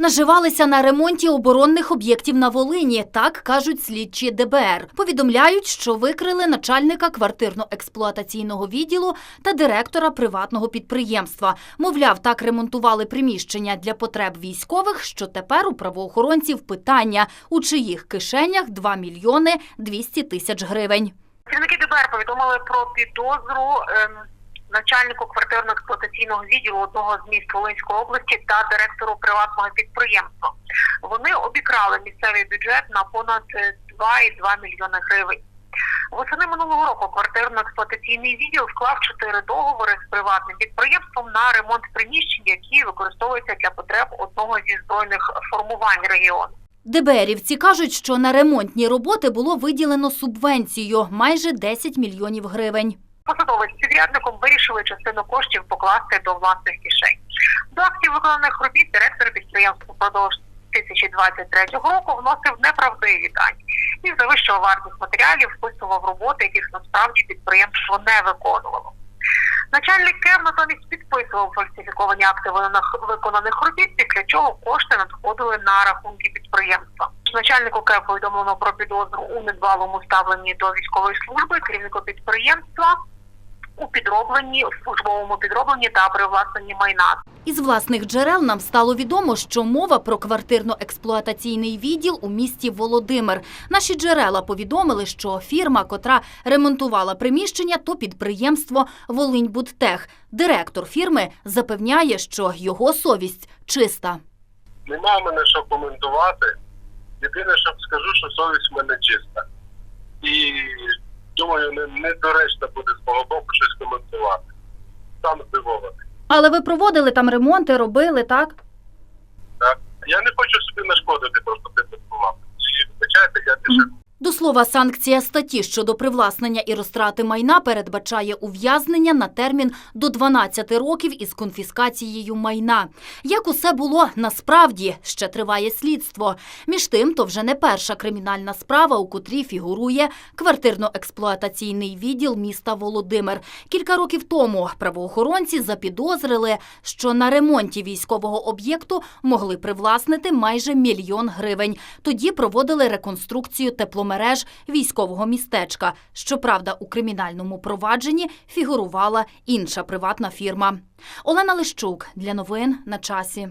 Наживалися на ремонті оборонних об'єктів на Волині, так кажуть слідчі ДБР. Повідомляють, що викрили начальника квартирно-експлуатаційного відділу та директора приватного підприємства. Мовляв, так ремонтували приміщення для потреб військових, що тепер у правоохоронців питання, у чиїх кишенях 2 мільйони 200 тисяч гривень. Працівники ДБР повідомили про підозру ем, начальнику квартирно-експлуатаційного відділу одного з міст Волинської області та директору приватного підприємства. Вони обікрали місцевий бюджет на понад е, 2,2 мільйони гривень. Восени минулого року квартирно-експлуатаційний відділ склав чотири договори з приватним підприємством на ремонт приміщень, які використовуються для потреб одного зі збройних формувань регіону. ДБРівці кажуть, що на ремонтні роботи було виділено субвенцію майже 10 мільйонів гривень. Посадовець підрядником вирішили частину коштів покласти до власних кишень. До актів виконаних робіт директор підприємства впродовж 2023 року вносив неправдиві дані і завищував вартість матеріалів, вписував роботи, яких насправді підприємство не виконувало. Начальник КЕВ натомість підписував фальсифіковані акти виконаних робіт, після чого кошти надходили на рахунки підприємства. Начальнику КЕВ повідомлено про підозру у недбалому ставленні до військової служби, керівнику підприємства у підробленні, у службовому підробленні та привласненні майна. Із власних джерел нам стало відомо, що мова про квартирно-експлуатаційний відділ у місті Володимир. Наші джерела повідомили, що фірма, котра ремонтувала приміщення, то підприємство Волиньбудтех. Директор фірми запевняє, що його совість чиста. Нема мене що коментувати. Єдине, що скажу, що совість в мене чиста. І думаю, не, недоречно буде з мого боку щось коментувати. Сам здивований. Але ви проводили там ремонти, робили, так? Так? Я не слова, санкція статті щодо привласнення і розтрати майна передбачає ув'язнення на термін до 12 років із конфіскацією майна. Як усе було насправді, ще триває слідство. Між тим, то вже не перша кримінальна справа, у котрій фігурує квартирно-експлуатаційний відділ міста Володимир. Кілька років тому правоохоронці запідозрили, що на ремонті військового об'єкту могли привласнити майже мільйон гривень. Тоді проводили реконструкцію тепломереж військового містечка. Щоправда, у кримінальному провадженні фігурувала інша приватна фірма. Олена Лищук для новин на часі.